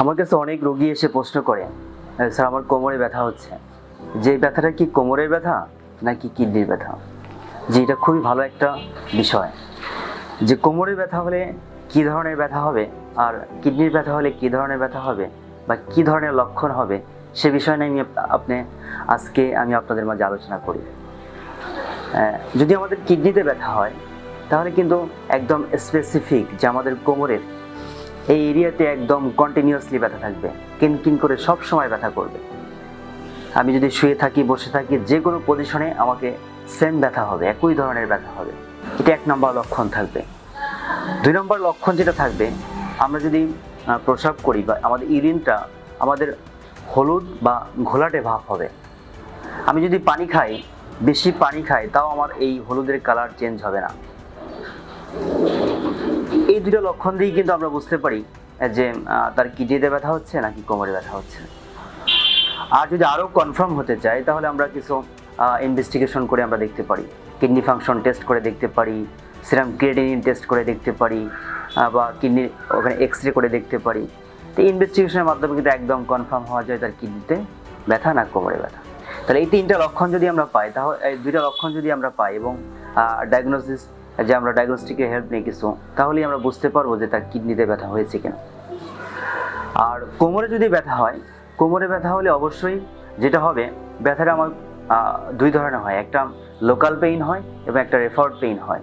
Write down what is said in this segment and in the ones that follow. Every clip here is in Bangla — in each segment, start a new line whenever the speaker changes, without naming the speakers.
আমার কাছে অনেক রোগী এসে প্রশ্ন করে স্যার, আমার কোমরে ব্যথা হচ্ছে। যে ব্যথাটা কি কোমরের ব্যথা নাকি কিডনির ব্যথা? যে এটা খুবই ভালো একটা বিষয়। যে কোমরের ব্যথা হলে কি ধরনের ব্যথা হবে আর কিডনির ব্যথা হলে কি ধরনের ব্যথা হবে বা কি ধরনের লক্ষণ হবে, সে বিষয় নিয়ে আমি আপনি, আজকে আমি আপনাদের মাঝে আলোচনা করি। যদি আমাদের কিডনিতে ব্যথা হয়, তাহলে কিন্তু একদম স্পেসিফিক যে আমাদের কোমরের এই এরিয়াতে একদম কন্টিনিউয়াসলি ব্যথা থাকবে। কিনকিন করে সব সময় ব্যথা করবে। আমি যদি শুয়ে থাকি, বসে থাকি, যে কোনো পজিশনে আমাকে সেম ব্যথা হবে, একই ধরনের ব্যথা হবে। এটা এক নম্বর লক্ষণ থাকবে। দুই নম্বর লক্ষণ যেটা থাকবে, আমরা যদি প্রসাব করি বা আমাদের ইরিনটা আমাদের হলুদ বা ঘোলাটে ভাব হবে। আমি যদি পানি খাই, বেশি পানি খাই, তাও আমার এই হলুদের কালার চেঞ্জ হবে না। দুটো লক্ষণ দিয়েই কিন্তু আমরা বুঝতে পারি যে তার কিডনিতে ব্যথা হচ্ছে নাকি কোমরে ব্যথা হচ্ছে। আর যদি আরও কনফার্ম হতে চাই, তাহলে আমরা কিছু ইনভেস্টিগেশন করে আমরা দেখতে পারি। কিডনি ফাংশন টেস্ট করে দেখতে পারি সিরাম ক্রিয়েটিনিন টেস্ট করে দেখতে পারি বা কিডনি ওখানে এক্স রে করে দেখতে পারি। তো ইনভেস্টিগেশনের মাধ্যমে কিন্তু একদম কনফার্ম হওয়া যায় তার কিডনিতে ব্যথা না কোমরে ব্যথা। তাহলে এই তিনটা লক্ষণ যদি আমরা পাই, তাহলে, এই দুইটা লক্ষণ যদি আমরা পাই এবং ডায়াগনোসিস যে আমরা ডায়াগনস্টিকের হেল্প নিয়ে কিছু, তাহলেই আমরা বুঝতে পারব যে তার কিডনিতে ব্যথা হয়েছে কিনা। আর কোমরে যদি ব্যথা হয়, কোমরে ব্যথা হলে অবশ্যই যেটা হবে, ব্যথাটা আমার দুই ধরনের হয়, একটা লোকাল পেইন হয় এবং একটা রেফার্ড পেইন হয়।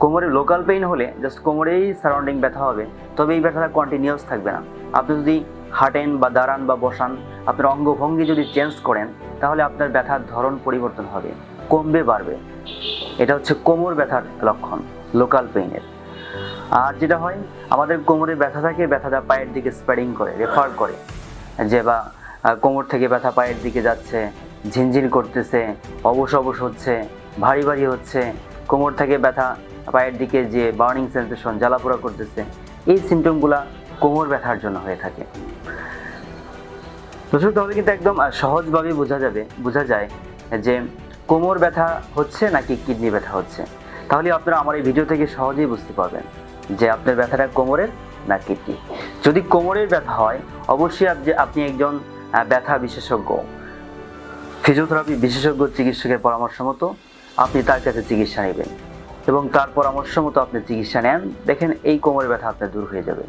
কোমরে লোকাল পেইন হলে জাস্ট কোমরেই সারাউন্ডিং ব্যথা হবে, তবে এই ব্যথাটা কন্টিনিউয়াস থাকবে না। আপনি যদি হাঁটেন বা দাঁড়ান বা বসান, আপনার অঙ্গভঙ্গি যদি চেঞ্জ করেন, তাহলে আপনার ব্যথার ধরন পরিবর্তন হবে, কমবে, বাড়বে। এটা হচ্ছে কোমর ব্যথার লক্ষণ লোকাল পেইনের আর যেটা হয়, আমাদের কোমরে ব্যথা থাকে, ব্যথাটা পায়ের দিকে স্প্রেডিং করে রেফার করে। যে বা কোমর থেকে ব্যথা পায়ের দিকে যাচ্ছে, ঝিনঝিন করতেছে, অবশ অবশ হচ্ছে, ভারী ভারী হচ্ছে, কোমর থেকে ব্যথা পায়ের দিকে যে বার্নিং সেন্সেশন জ্বালাপোড়া করতেছে, এই সিমটমগুলা কোমর ব্যথার জন্য হয়ে থাকে। দর্শক, তাহলে কিন্তু একদম সহজভাবে বোঝা যাবে, বোঝা যায় যে কোমর ব্যথা হচ্ছে নাকি কিডনি ব্যথা হচ্ছে? তাহলে আপনারা আমার এই ভিডিও থেকে সহজেই বুঝতে পারবেন যে আপনার ব্যথাটা কোমরের না কিডনি। যদি কোমরের ব্যথা হয়, অবশ্যই আপ- আপনি একজন ব্যথা বিশেষজ্ঞ। ফিজিওথেরাপি বিশেষজ্ঞ চিকিৎসকের পরামর্শ মতো আপনি তার কাছে চিকিৎসা নেবেন এবং তার পরামর্শ মতো আপনি চিকিৎসা নেন, দেখেন এই কোমরের ব্যথা আপনার দূর হয়ে যাবে।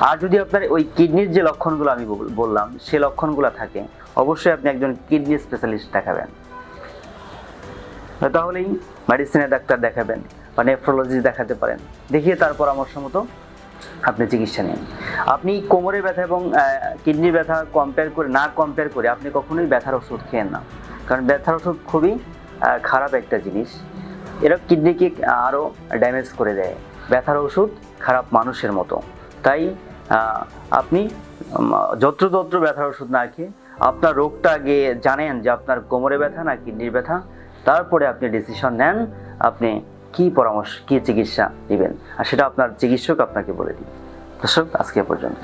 আর যদি আপনার ওই কিডনির যে লক্ষণগুলো আমি বললাম, সে লক্ষণগুলো থাকে, অবশ্যই আপনি একজন কিডনি স্পেশালিস্ট দেখাবেন। তাহলেই মেডিসিনের ডাক্তার দেখাবেন বা নেফ্রোলজিস্ট দেখাতে পারেন। দেখিয়ে তার পরামর্শ মতো আপনি চিকিৎসা নিন। আপনি কোমরের ব্যথা এবং কিডনির ব্যথা কম্পেয়ার করে না কম্পেয়ার করে আপনি কখনোই ব্যথার ওষুধ খেয়েন না। কারণ ব্যথার ওষুধ খুবই খারাপ একটা জিনিস। এরা কিডনিকে আরও ড্যামেজ করে দেয়। ব্যথার ওষুধ খারাপ মানুষের মতো। তাই আপনি উম, যত্রতত্র ব্যথার ওষুধ না খেয়ে আপনার রোগটা আগে জানেন যে আপনার কোমরে ব্যথা না কিডনির ব্যথা। তারপরে আপনি ডিসিশন নেন, আপনি কি পরামর্শ, কি চিকিৎসা নেবেন আর সেটা আপনার চিকিৎসক আপনাকে বলে দিন দর্শক, আজকে পর্যন্ত।